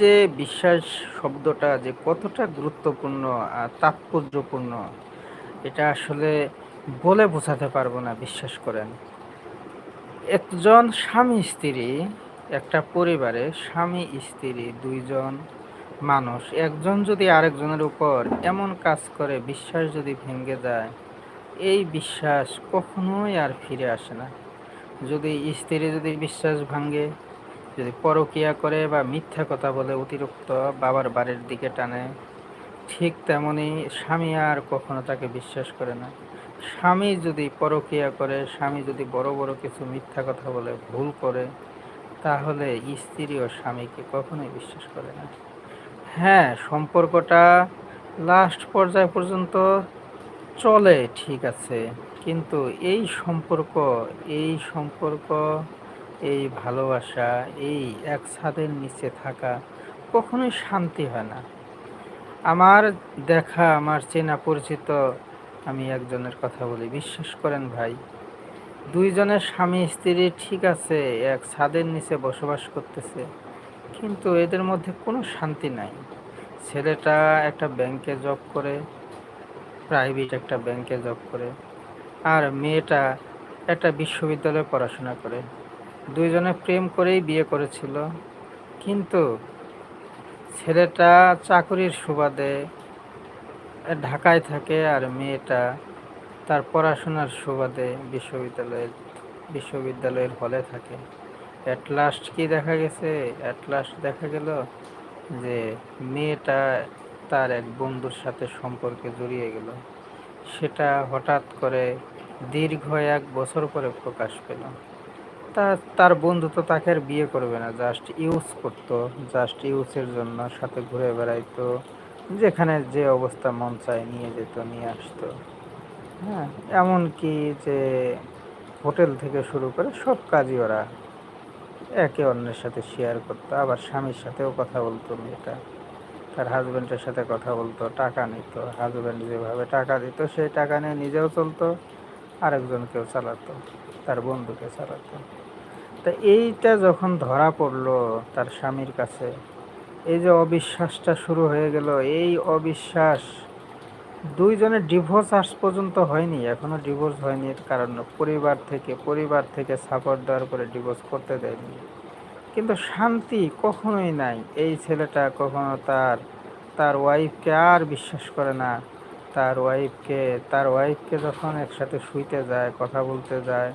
যে বিশ্বাস শব্দটা যে কতটা গুরুত্বপূর্ণ আর তাৎপর্যপূর্ণ, এটা আসলে বলে বোঝাতে পারব না, বিশ্বাস করেন। একজন স্বামী স্ত্রী, একটা পরিবারে স্বামী স্ত্রী, দুইজন মানুষ, একজন যদি আরেকজনের উপর এমন কাজ করে, বিশ্বাস যদি ভেঙে যায়, এই বিশ্বাস কখনোই আর ফিরে আসে না। যদি স্ত্রী যদি বিশ্বাস ভাঙে যদি পরকিয়া করে বা মিথ্যা কথা বলে অতিরিক্ত বাবার বাড়ির দিকে টানে, ঠিক তেমনি স্বামী আর কখনো তাকে বিশ্বাস করে না। স্বামী যদি পরকিয়া করে, স্বামী যদি বড় বড় কিছু মিথ্যা কথা বলে, ভুল করে, তাহলে স্ত্রী ও স্বামীকে কখনোই বিশ্বাস করে না। হ্যাঁ সম্পর্কটা লাস্ট পর্যায় পর্যন্ত চলে, ঠিক আছে। কিন্তু এই সম্পর্ক এই সম্পর্ক এই ভালোবাসা, এই এক ছাদের নিচে থাকা কখনোই শান্তি হয় না। আমার দেখা, আমার চেনা পরিচিত আমি একজনের কথা বলি। বিশ্বাস করেন ভাই, দুইজনের স্বামী, স্ত্রী ঠিক আছে, এক ছাদের নিচে বসবাস করতেছে, কিন্তু এদের মধ্যে কোনো শান্তি নাই। ছেলেটা একটা ব্যাংকে জব করে প্রাইভেট একটা ব্যাংকে জব করে, আর মেয়েটা একটা বিশ্ববিদ্যালয়ে পড়াশোনা করে। দুইজনে প্রেম করেই বিয়ে করেছিল। কিন্তু ছেলেটা চাকরির সুবাদে ঢাকায় থাকে আর মেয়েটা তার পড়াশোনার সুবাদে বিশ্ববিদ্যালয়ের বিশ্ববিদ্যালয়ের হলে থাকে। অ্যাট লাস্ট কি দেখা গেছে? অ্যাট লাস্ট দেখা গেল যে মেয়েটা তার এক বন্ধুর সাথে সম্পর্কে জড়িয়ে গেল। সেটা হঠাৎ করে দীর্ঘ এক বছর পরে প্রকাশ পেল। তা, তার বন্ধু তো তাকে আর বিয়ে করবে না জাস্ট ইউজ করতো জাস্ট ইউজের জন্য, সাথে ঘুরে বেড়াইতো, যেখানে যে অবস্থা মন চায় নিয়ে যেত, নিয়ে আসতো। হ্যাঁ এমনকি যে হোটেল থেকে শুরু করে সব কাজই ওরা একে অন্যের সাথে শেয়ার করতো, আবার স্বামীর সাথেও কথা বলতো মেয়েটা। তার হাজব্যান্ডের সাথে কথা বলতো, টাকা নিত হাজব্যান্ড যেভাবে টাকা দিত, সেই টাকা নিয়ে নিজেও চলতো। আরেকজনকেও চালাতো, তার বন্ধুকে চালাতো। তা এইটা যখন ধরা পড়ল তার স্বামীর কাছে, এই যে অবিশ্বাসটা শুরু হয়ে গেল, এই অবিশ্বাস, দুইজনের ডিভোর্স আজ পর্যন্ত হয়নি, এখনও ডিভোর্স হয়নি কারণ পরিবার থেকে পরিবার থেকে সাপোর্ট দেওয়ার পরে ডিভোর্স করতে দেয়নি। কিন্তু শান্তি কখনোই নাই, এই ছেলেটা কখনো তার তার ওয়াইফকে আর বিশ্বাস করে না তার ওয়াইফকে তার ওয়াইফকে যখন একসাথে শুইতে যায়, কথা বলতে যায়,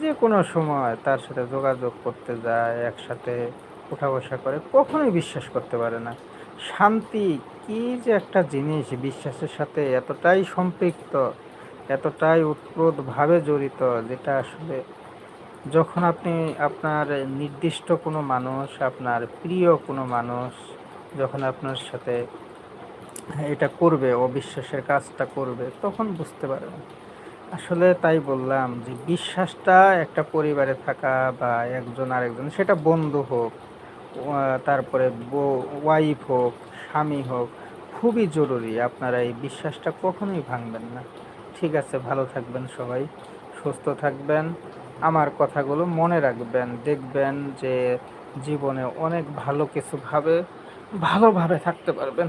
যে কোনো সময় তার সাথে যোগাযোগ করতে যায়, একসাথে উঠা বসা করে, কখনোই বিশ্বাস করতে পারে না। শান্তি কি যে একটা জিনিস বিশ্বাসের সাথে এতটাই সম্পৃক্ত, এতটাই উৎপ্রোতভাবে জড়িত, যেটা আসলে যখন আপনি আপনার নির্দিষ্ট কোনো মানুষ, আপনার প্রিয় কোনো মানুষ, যখন আপনার সাথে এটা করবে, অবিশ্বাসের কাজটা করবে, তখন বুঝতে পারবেন আসলে তাই বললাম যে বিশ্বাসটা একটা পরিবারে থাকা বা একজন আরেকজন, সেটা বন্ধু হোক তারপরে ওয়াইফ হোক, স্বামী হোক, খুবই জরুরি আপনারা এই বিশ্বাসটা কখনোই ভাঙবেন না। ঠিক আছে, ভালো থাকবেন সবাই, সুস্থ থাকবেন, আমার কথাগুলো মনে রাখবেন, দেখবেন যে জীবনে অনেক ভালো কিছু ভাবে, ভালোভাবে থাকতে পারবেন।